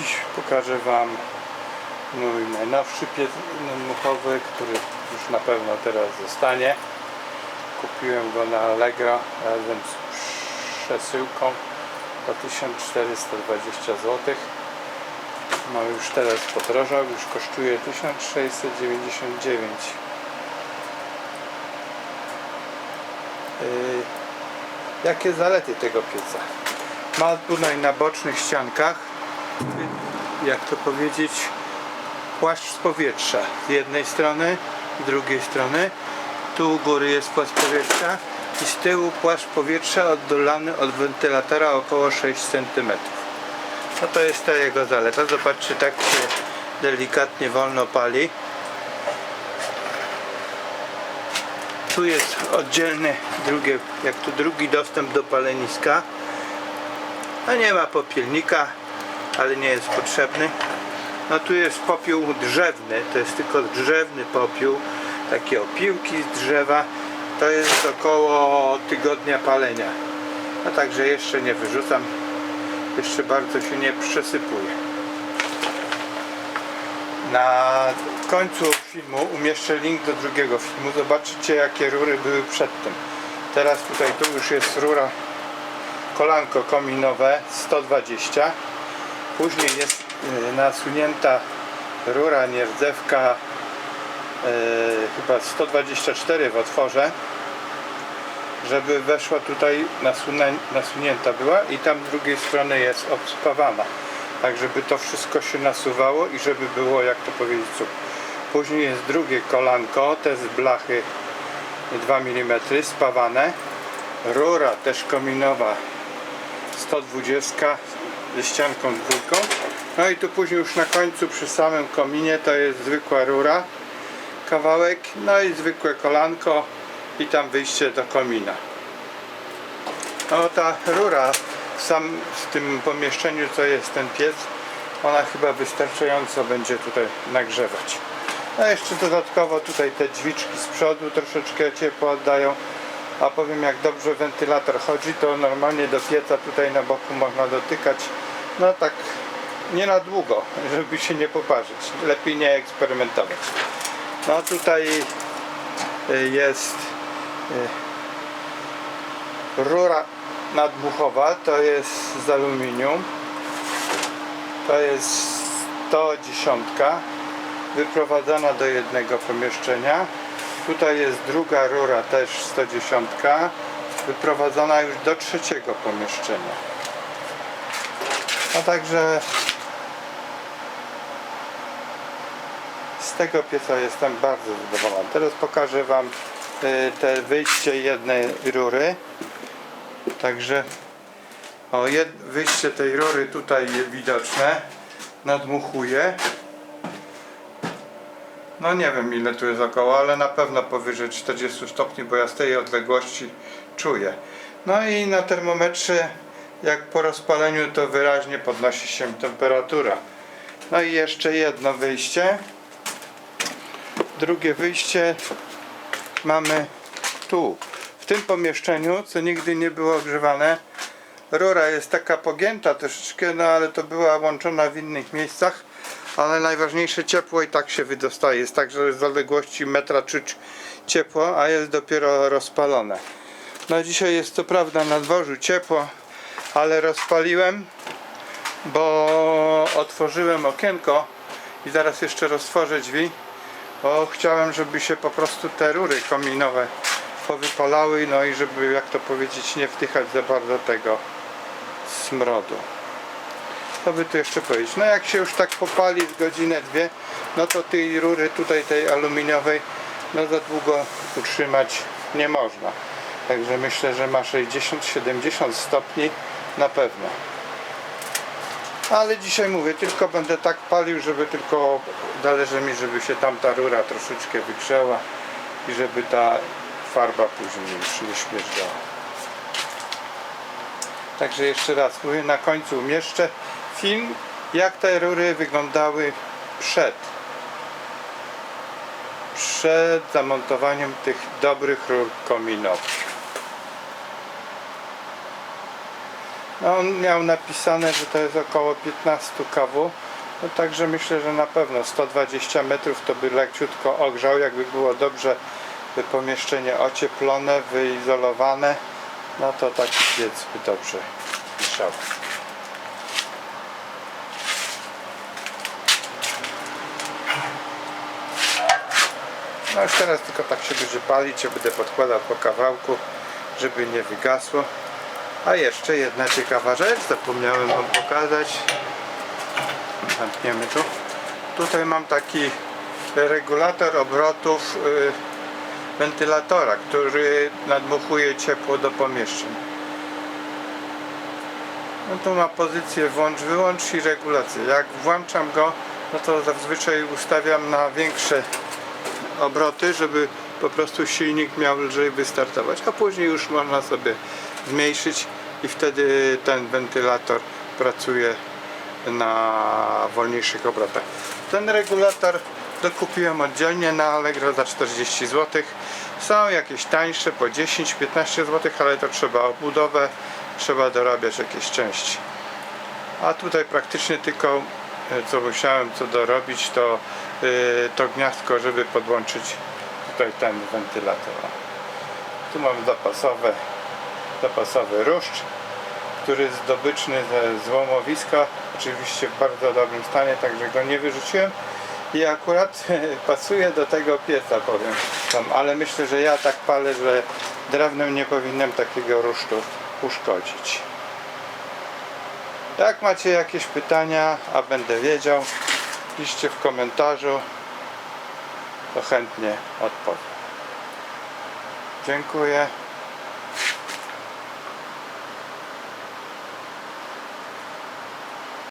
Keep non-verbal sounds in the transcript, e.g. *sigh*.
Dziś pokażę Wam mój najnowszy piec dmuchowy, który już na pewno teraz zostanie. Kupiłem go na Allegro razem z przesyłką za 1420 zł. No już teraz podrożał, już kosztuje 1699 Yy, Jakie zalety tego pieca? Ma tutaj na bocznych ściankach, jak to powiedzieć, płaszcz z powietrza. Z jednej strony, z drugiej strony. Tu u góry jest płaszcz powietrza i z tyłu płaszcz powietrza oddolany od wentylatora około 6 cm. No to jest ta jego zaleta. Zobaczcie, tak się delikatnie wolno pali. Tu jest oddzielny, drugie, jak tu drugi dostęp do paleniska. No nie ma popielnika, ale nie jest potrzebny. No tu jest popiół drzewny, to jest tylko drzewny popiół, takie opiłki z drzewa. To jest około tygodnia palenia. No także jeszcze nie wyrzucam, jeszcze bardzo się nie przesypuje. Na końcu filmu umieszczę link do drugiego filmu. Zobaczycie jakie rury były przedtem. Teraz tutaj tu już jest rura kolanko kominowe 120. Później jest y, nasunięta rura nierdzewka y, chyba 124 w otworze żeby weszła tutaj nasunięta była i tam z drugiej strony jest obspawana tak żeby to wszystko się nasuwało i żeby było jak to powiedzieć cud. później jest drugie kolanko te z blachy 2 mm spawane. Rura też kominowa 120 ze ścianką dwójką no i tu później już na końcu przy samym kominie to jest zwykła rura kawałek no i zwykłe kolanko i tam wyjście do komina. No ta rura sam w tym pomieszczeniu co jest ten piec ona chyba wystarczająco będzie tutaj nagrzewać. No jeszcze dodatkowo tutaj te drzwiczki z przodu troszeczkę ciepło oddają a powiem jak dobrze wentylator chodzi to normalnie do pieca tutaj na boku można dotykać. No tak nie na długo żeby się nie poparzyć. Lepiej nie eksperymentować. No tutaj y, jest y, rura nadmuchowa to jest z aluminium. To jest 110 wyprowadzana do jednego pomieszczenia tutaj jest druga rura też 110 wyprowadzona już do trzeciego pomieszczenia. A także z tego pieca jestem bardzo zadowolony. Teraz pokażę wam y, te wyjście jednej rury. Także o wyjście tej rury tutaj widoczne nadmuchuje no nie wiem ile tu jest około, ale na pewno powyżej 40 stopni, bo ja z tej odległości czuję. No i na termometrze jak po rozpaleniu to wyraźnie podnosi się temperatura. No i jeszcze jedno wyjście. Drugie wyjście mamy tu. W tym pomieszczeniu, co nigdy nie było ogrzewane, rura jest taka pogięta troszeczkę, no ale to była łączona w innych miejscach ale najważniejsze ciepło i tak się wydostaje. Jest tak, że z odległości metra czuć ciepło, a jest dopiero rozpalone. No dzisiaj jest to prawda na dworzu ciepło, ale rozpaliłem, bo otworzyłem okienko i zaraz jeszcze roztworzę drzwi, bo chciałem, żeby się po prostu te rury kominowe powypalały, no i żeby, jak to powiedzieć, nie wdychać za bardzo tego smrodu co by tu jeszcze powiedzieć. No jak się już tak popali z godzinę dwie no to tej rury tutaj tej aluminiowej no za długo utrzymać nie można. Także myślę, że ma 60-70 stopni na pewno. Ale dzisiaj mówię, tylko będę tak palił, żeby tylko zależy mi, żeby się tamta rura troszeczkę wygrzała i żeby ta farba później już nie śmierdziała Także jeszcze raz mówię, na końcu umieszczę film, jak te rury wyglądały przed. Przed zamontowaniem tych dobrych rur kominowych. No on miał napisane, że to jest około 15 kW. No także myślę, że na pewno 120 metrów to by leciutko ogrzał, jakby było dobrze pomieszczenie ocieplone, wyizolowane, no to taki piec by dobrze grzał. No już teraz tylko tak się będzie palić, ja będę podkładał po kawałku, żeby nie wygasło. A jeszcze jedna ciekawa rzecz, zapomniałem Wam pokazać. Zamkniemy tu. Tutaj mam taki regulator obrotów y, wentylatora, który nadmuchuje ciepło do pomieszczeń. No to ma pozycję włącz, wyłącz i regulację. Jak włączam go, no to zazwyczaj ustawiam na większe obroty, żeby po prostu silnik miał lżej wystartować, a później już można sobie zmniejszyć i wtedy ten wentylator pracuje na wolniejszych obrotach. Ten regulator dokupiłem oddzielnie na Allegro za 40 zł. Są jakieś tańsze po 10-15 zł, ale to trzeba obudowę, trzeba dorabiać jakieś części. A tutaj praktycznie tylko e, co musiałem co dorobić to to gniazdko, żeby podłączyć tutaj ten wentylator. Tu mam zapasowe, zapasowy ruszcz, który jest zdobyczny ze złomowiska, oczywiście w bardzo dobrym stanie, także go nie wyrzuciłem i akurat *laughs* pasuje do tego pieca, powiem wam, ale myślę, że ja tak palę, że drewnem nie powinienem takiego rusztu uszkodzić. Jak macie jakieś pytania, a będę wiedział, piszcie w komentarzu, to chętnie odpowiem. Dziękuję.